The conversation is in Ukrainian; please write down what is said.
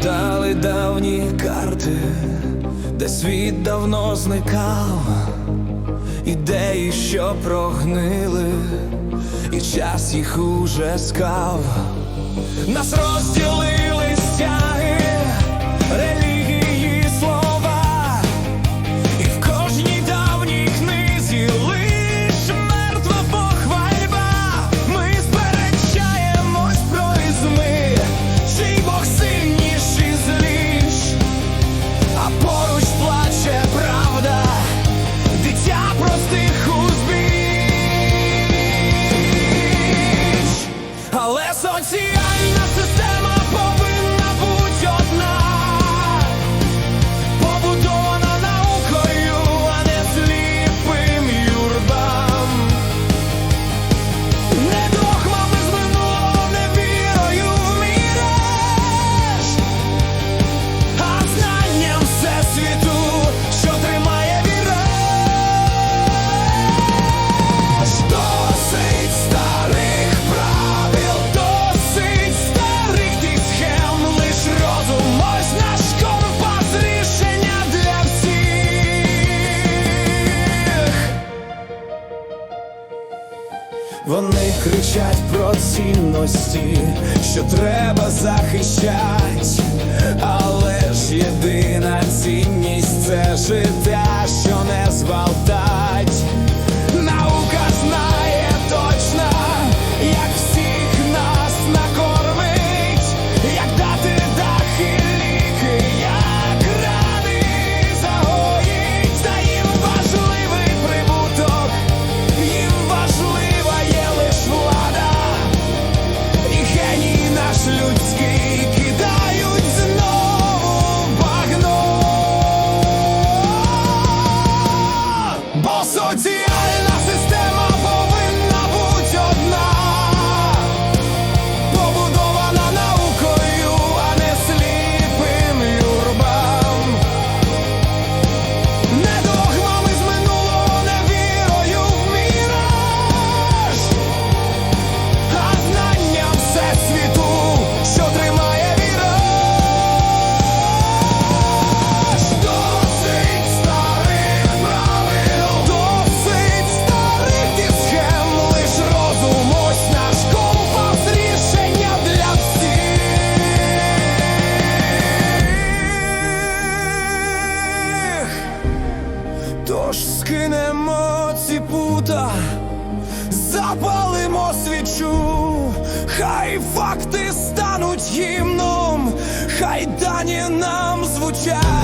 Віддали давні карти, де світ давно зникав, ідеї, що прогнили, і час їх уже скав, нас розділили стяги. once you Вони кричать про цінності, що треба захищать. Порвемо пута, запалимо свічу, хай факти стануть гімном, хай дані нам звучать.